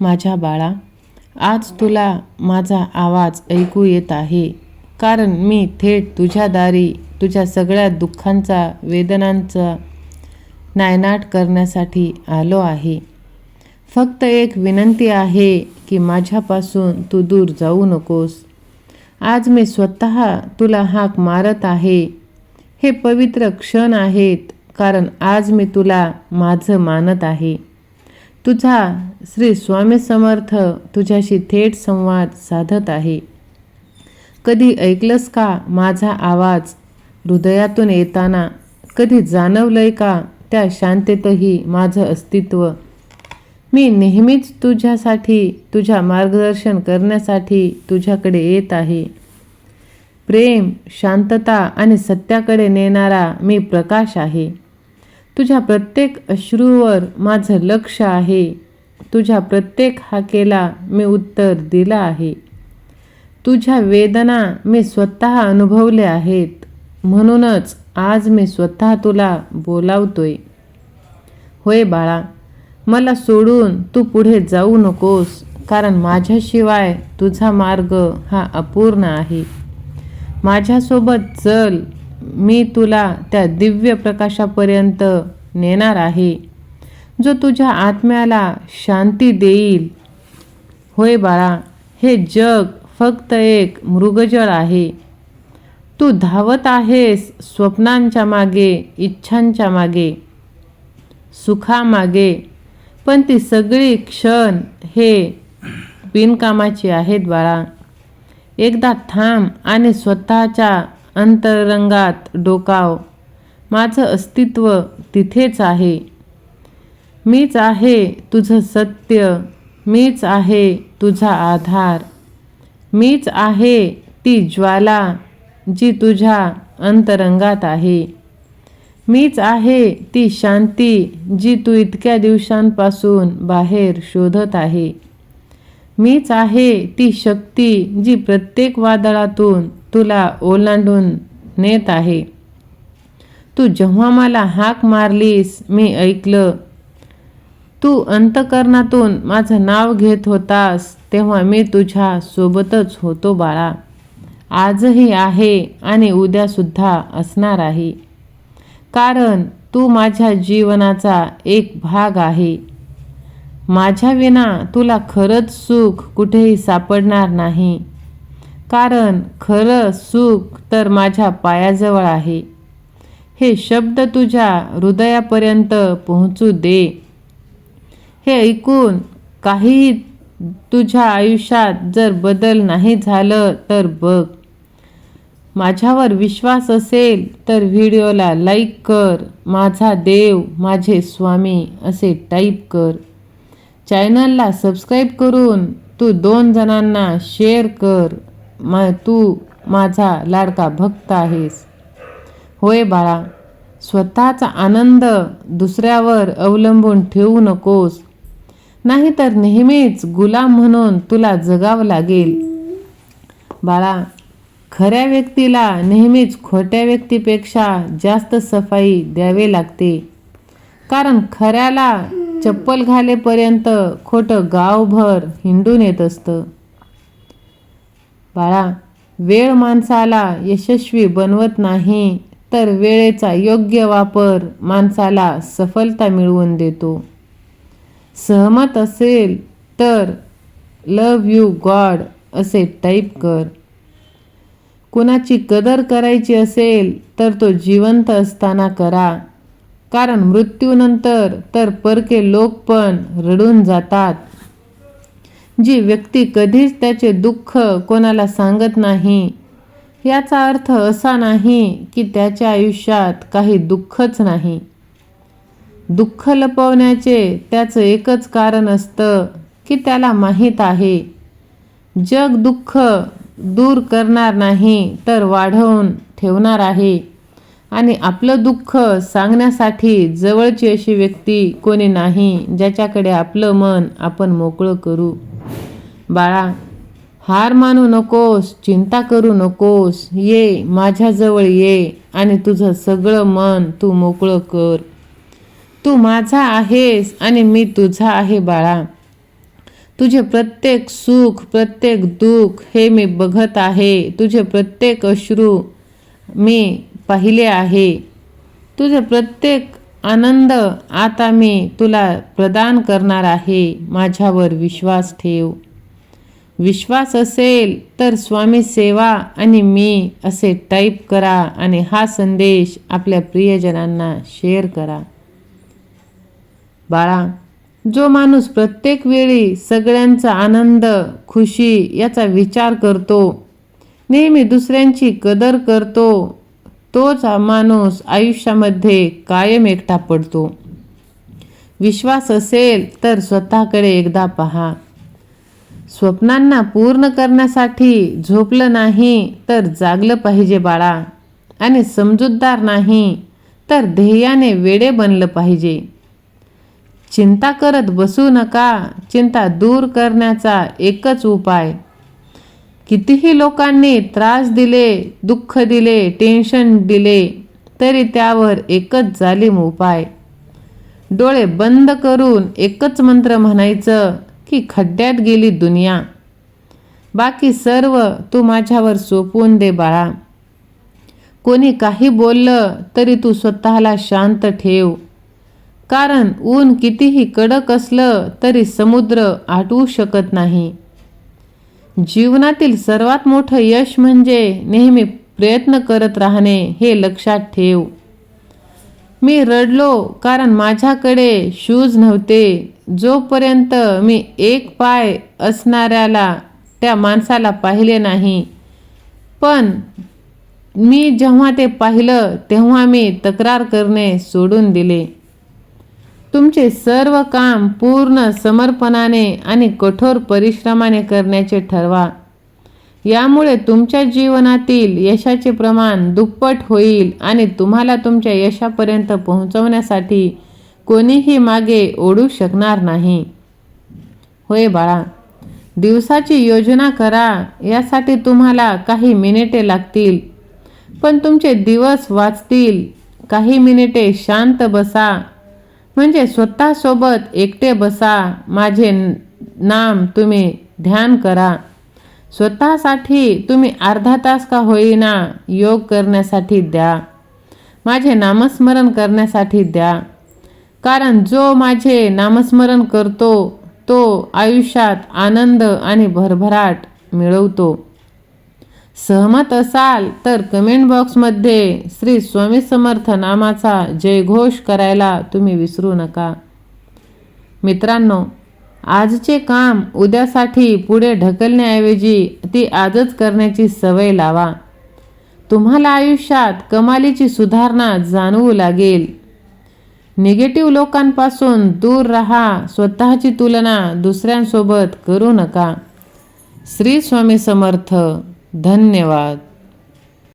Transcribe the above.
माझ्या बाळा आज तुला माझा आवाज ऐकू येत आहे. कारण मी थेट तुझ्या दारी तुझ्या सगळ्या दुःखांचा वेदनांचा नायनाट करण्यासाठी आलो आहे. फक्त एक विनंती आहे की माझ्यापासून तू दूर जाऊ नकोस. आज मी स्वतः तुला हाक मारत आहे. हे पवित्र क्षण आहेत कारण आज मी तुला माझं मानत आहे. तुझा श्री स्वामी समर्थ तुझ्याशी थेट संवाद साधत आहे. कधी ऐकलंस का माझा आवाज? हृदयातून येताना कधी जाणवलंय का त्या शांतेतही माझं अस्तित्व? मी नेहमीच तुझ्यासाठी तुझ्या मार्गदर्शन करण्यासाठी तुझ्याकडे येत आहे. प्रेम शांतता आणि सत्याकडे नेणारा मी प्रकाश आहे. तुझ्या प्रत्येक अश्रूवर माझं लक्ष आहे. तुझ्या प्रत्येक हाकेला मी उत्तर दिलं आहे. तुझ्या वेदना मी स्वतः अनुभवल्या आहेत. म्हणूनच आज मी स्वतः तुला बोलावतोय. होय बाळा मला सोडून तू पुढे जाऊ नकोस कारण माझ्याशिवाय तुझा मार्ग हा अपूर्ण आहे. माझ्यासोबत चल मी तुला त्या दिव्य प्रकाशापर्यंत नेणार आहे. जो तुझ्या आत्म्याला शांती देईल. होय बाळा हे जग फक्त एक मृगजळ आहे. तू धावत आहेस स्वप्नांच्या मागे इच्छांच्या मागे सुखामागे पण ती सगळी क्षण हे बिनकामाची आहेत बाळा. एकदा थांब आणि स्वतःच्या अंतरंगात डोकाव. माझं अस्तित्व तिथेच आहे. मीच आहे तुझं सत्य. मीच आहे तुझा आधार. मीच आहे ती ज्वाला जी तुझ्या अंतरंगात आहे. मीच आहे ती शांती जी तू इतक्या दिवसांपासून बाहेर शोधत आहे. मीच आहे ती शक्ती जी प्रत्येक वादळातून तुला ओलांडून नेत आहे. तू जेव्हा मला हाक मारलीस मी ऐकलं. तू अंतकरणातून माझं नाव घेत होतास तेव्हा मी तुझ्या सोबतच होतो बाळा. आजही आहे आणि उद्यासुद्धा असणार आहे. कारण तू माझ्या जीवनाचा एक भाग आहे. माझ्या विना तुला खरंच सुख कुठेही सापडणार नाही. कारण खरं सुख तर माझ्या पायाजवळ आहे. हे शब्द तुझ्या हृदयापर्यंत पोहोचू दे. हे ऐकून काहीही तुझ्या आयुष्यात जर बदल नाही झालं तर बघ. माझ्यावर विश्वास असेल तर व्हिडिओला लाईक कर. माझा देव माझे स्वामी असे टाईप कर. चॅनलला सबस्क्राईब करून तू दोन जणांना शेअर कर. मा तू माझा लाडका भक्त आहेस. होय बाळा स्वतःचा आनंद दुसऱ्यावर अवलंबून ठेवू नकोस. नाहीतर नेहमीच गुलाम म्हणून तुला जगावं लागेल. बाळा खऱ्या व्यक्तीला नेहमीच खोट्या व्यक्तीपेक्षा जास्त सफाई द्यावे लागते. कारण खऱ्याला चप्पल घालेपर्यंत खोटं गावभर हिंडून येत असतं. बाळा वेळ माणसाला यशस्वी बनवत नाही तर वेळेचा योग्य वापर माणसाला सफलता मिळवून देतो. सहमत असेल तर लव यू गॉड असे टाईप कर. कुणाची कदर करायची असेल तर तो जिवंत असताना करा. कारण मृत्यूनंतर तर परके लोक पण रडून जातात. जी व्यक्ती कधीच त्याचे दुःख कोणाला सांगत नाही याचा अर्थ असा नाही की त्याच्या आयुष्यात काही दुःखच नाही. दुःख लपवण्याचे त्याचं एकच कारण असतं की त्याला माहीत आहे जग दुःख दूर करणार नाही तर वाढवून ठेवणार आहे. आणि आपलं दुःख सांगण्यासाठी जवळची अशी व्यक्ती कोणी नाही ज्याच्याकडे आपलं मन आपण मोकळं करू. बाळा हार मानू नकोस चिंता करू नकोस. ये माझ्याजवळ ये आणि तुझं सगळं मन तू मोकळं कर. तू माझा आहेस आणि मी तुझा आहे बाळा. तुझे प्रत्येक सुख प्रत्येक दुःख हे मी बघत आहे. तुझे प्रत्येक अश्रू मी पाहिले आहे. तुझे प्रत्येक आनंद आता मी तुला प्रदान करणार आहे. माझ्यावर विश्वास ठेव. विश्वास असेल तर स्वामी सेवा आणि मी असे टाईप करा आणि हा संदेश आपल्या प्रियजनांना शेअर करा. बाळा जो माणूस प्रत्येक वेळी सगळ्यांचा आनंद खुशी याचा विचार करतो नेहमी दुसऱ्यांची कदर करतो तोच माणूस आयुष्यामध्ये कायम एकटा पडतो. विश्वास असेल तर स्वतःकडे एकदा पहा. स्वप्नांना पूर्ण करण्यासाठी झोपलं नाही तर जागलं पाहिजे बाळा. आणि समजूतदार नाही तर ध्येयाने वेडे बनलं पाहिजे. चिंता करत बसू नका चिंता दूर करण्याचा एकच उपाय. कितीही लोकांनी त्रास दिले दुःख दिले टेन्शन दिले तरी त्यावर एकच जालिम उपाय. डोळे बंद करून एकच मंत्र म्हणायचं की खड्ड्यात गेली दुनिया. बाकी सर्व तू माझ्यावर सोपवून दे बाळा. कोणी काही बोललं तरी तू स्वतःला शांत ठेव. कारण ऊन कितीही कडक असलं तरी समुद्र आटवू शकत नाही. जीवनातील सर्वात मोठं यश म्हणजे नेहमी प्रयत्न करत राहणे हे लक्षात ठेव. मी रडलो कारण माझ्याकडे शूज नव्हते. जोपर्यंत मी एक पाय असणाऱ्याला त्या माणसाला पाहिले नाही. पण मी जेव्हा ते पाहिलं तेव्हा मी तक्रार करणे सोडून दिले. तुमचे सर्व काम पूर्ण समर्पणाने आणि कठोर परिश्रमाने करण्याचे ठरवा. यामुळे तुमच्या जीवनातील यशाचे प्रमाण दुप्पट होईल आणि तुम्हाला तुमच्या यशापर्यंत पोहोचवण्यासाठी कोणीही मागे ओढू शकणार नाही. होय बाळा दिवसाची योजना करा यासाठी तुम्हाला काही मिनिटे लागतील. पण तुमचे दिवस वाचतील. काही मिनिटे शांत बसा. म्हणजे स्वतःसोबत एकटे बसा. माझे नाम तुम्ही ध्यान करा. स्वतःसाठी तुम्ही अर्धा तास का होईना योग करण्यासाठी द्या. माझे नामस्मरण करण्यासाठी द्या. कारण जो माझे नामस्मरण करतो तो आयुष्यात आनंद आणि भरभराट मिळवतो. सहमत असाल तर कमेंट बॉक्समध्ये श्री स्वामी समर्थ नामाचा जयघोष करायला तुम्ही विसरू नका. मित्रांनो आजचे काम उद्यासाठी पुढे ढकलण्याऐवजी ती आजच करण्याची सवय लावा. तुम्हाला आयुष्यात कमालीची सुधारणा जाणवू लागेल. निगेटिव्ह लोकांपासून दूर राहा स्वतःची तुलना दुसऱ्यांसोबत करू नका. श्री स्वामी समर्थ. धन्यवाद.